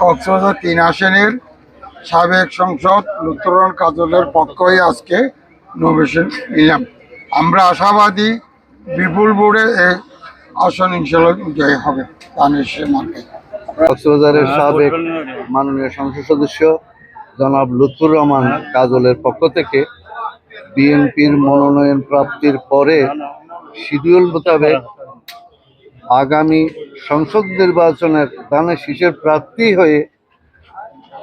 কক্সবাজার তিন আসনের সাবেক সংসদ লুত্তরন কাজলের পক্ষই আজকে নমিনেশন নিলাম। আমরা আশাবাদী বিপুল বোর্ডে আসন ইনশাল্লাহ জয় হবে কক্সবাজারের সাবেক মাননীয় সংসদ সদস্য জনাব লুৎফুর রহমান কাজলের পক্ষ থেকে বিএনপির মনোনয়ন প্রাপ্তির পরে শিডিউল মোতাবেক আগামী সংসদ নির্বাচনের দানে শীষের প্রার্থী হয়ে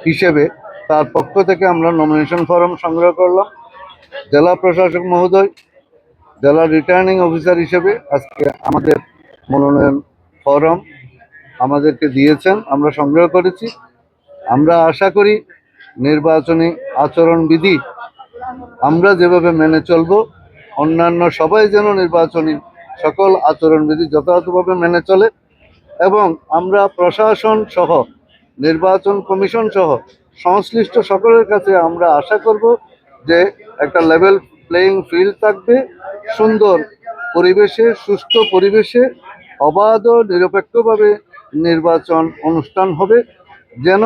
হিসেবে তার পক্ষ থেকে আমরা নমিনেশন ফর্ম সংগ্রহ করলাম। জেলা প্রশাসক মহোদয়, জেলা রিটার্নিং অফিসার হিসেবে আজকে আমাদের মনোনয়ন ফর্ম আমাদেরকে দিয়েছেন, আমরা সংগ্রহ করেছি। আমরা আশা করি নির্বাচনী আচরণবিধি আমরা যেভাবে মেনে চলব, অন্যান্য সবাই যেন নির্বাচনী সকল আচরণবিধি যথাযথভাবে মেনে চলে। এবং আমরা প্রশাসন সহ, নির্বাচন কমিশন সহ, সংশ্লিষ্ট সকলের কাছে আমরা আশা করব যে একটা লেভেল প্লেয়িং ফিল্ড থাকবে, সুন্দর পরিবেশে, সুস্থ পরিবেশে, অবাধ ও নিরপেক্ষভাবে নির্বাচন অনুষ্ঠান হবে, যেন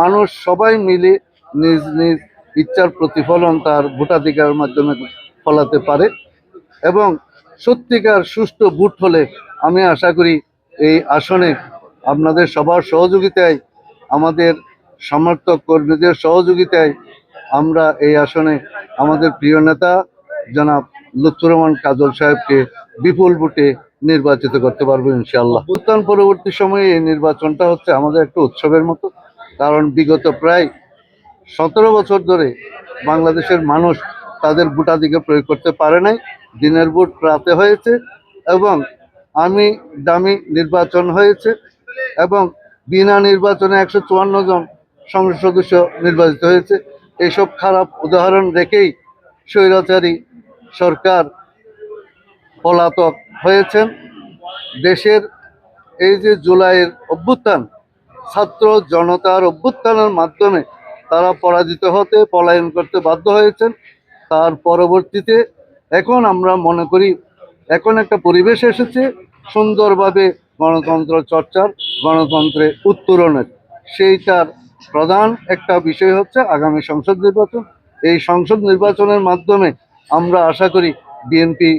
মানুষ সবাই মিলে নিজ নিজ ইচ্ছার প্রতিফলন তার ভোটাধিকার মাধ্যমে ফলাতে পারে এবং সত্যিকার সুষ্ঠু ভোট হলে আমি আশা করি এই আসনে আপনাদের সবার সহযোগিতায়, আমাদের সমর্থক কর্মীদের সহযোগিতায় আমরা এই আসনে আমাদের প্রিয় নেতা জনাব লুৎফুর রহমান কাজল সাহেবকে বিপুল ভোটে নির্বাচিত করতে পারব ইনশাল্লাহ উত্থান পরবর্তী সময়ে এই নির্বাচনটা হচ্ছে আমাদের একটা উৎসবের মতো, কারণ বিগত প্রায় সতেরো বছর ধরে বাংলাদেশের মানুষ তাদের ভোটাধিকার প্রয়োগ করতে পারে নাই, দিনের ভোট রাতে হয়েছে এবং আমি দামি নির্বাচন হয়েছে এবং বিনা নির্বাচনে একশো চুয়ান্ন জন সংসদ সদস্য নির্বাচিত হয়েছে। এইসব খারাপ উদাহরণ রেখেই স্বৈরাচারী সরকার পলাতক হয়েছেন। দেশের এই যে জুলাইয়ের অভ্যুত্থান, ছাত্র জনতার অভ্যুত্থানের মাধ্যমে তারা পরাজিত হতে, পলায়ন করতে বাধ্য হয়েছেন। তার পরবর্তীতে এখন আমরা মনে করি, এখন একটা পরিবেশ এসেছে সুন্দরভাবে গণতন্ত্র চর্চার গণতন্ত্রে উত্তরণের সেইটার প্রধান একটা বিষয় হচ্ছে আগামী সংসদ নির্বাচন। এই সংসদ নির্বাচনের মাধ্যমে আমরা আশা করি বিএনপি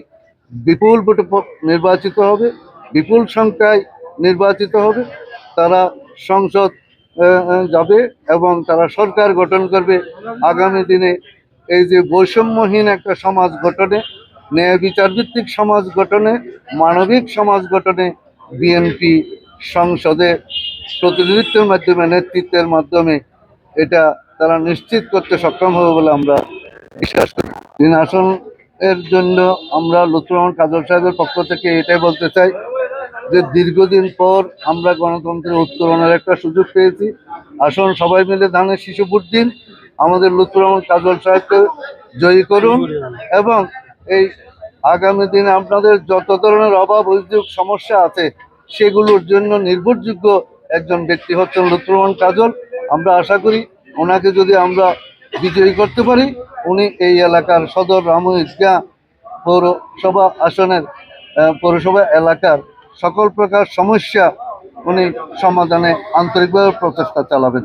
বিপুল ভোটে নির্বাচিত হবে, বিপুল সংখ্যায় নির্বাচিত হবে। তারা সংসদ যাবে এবং তারা সরকার গঠন করবে। আগামী দিনে এই যে বৈষম্যহীন একটা সমাজ গঠনে ন্যায় বিচার ভিত্তিক সমাজ গঠনে, মানবিক সমাজ গঠনে বিএনপি সংসদে প্রতিনিধিত্বের মাধ্যমে, নেতৃত্বের মাধ্যমে এটা তারা নিশ্চিত করতে সক্ষম হবে বলে আমরা বিশ্বাস করি। তিন আসন এর জন্য আমরা লুৎফুর কাজল সাহেবের পক্ষ থেকে এটাই বলতে চাই যে দীর্ঘদিন পর আমরা গণতন্ত্রের উত্তরণের একটা সুযোগ পেয়েছি। আসুন সবাই মিলে ধানের শিশু দিন। আমাদের লুৎফুর কাজল সাহেবকে জয়ী করুন এবং এই আগামী দিনে আপনাদের যত ধরনের অভাব অভিযোগ সমস্যা আছে, সেগুলোর জন্য নির্ভরযোগ্য একজন ব্যক্তি হচ্ছেন লুৎফুর রহমান কাজল। আমরা আশা করি ওনাকে যদি আমরা বিজয়ী করতে পারি, উনি এই এলাকার সদর রামু ঈদগাহ পৌরসভা আসনের পৌরসভা এলাকার সকল প্রকার সমস্যা উনি সমাধানে আন্তরিকভাবে প্রচেষ্টা চালাবেন।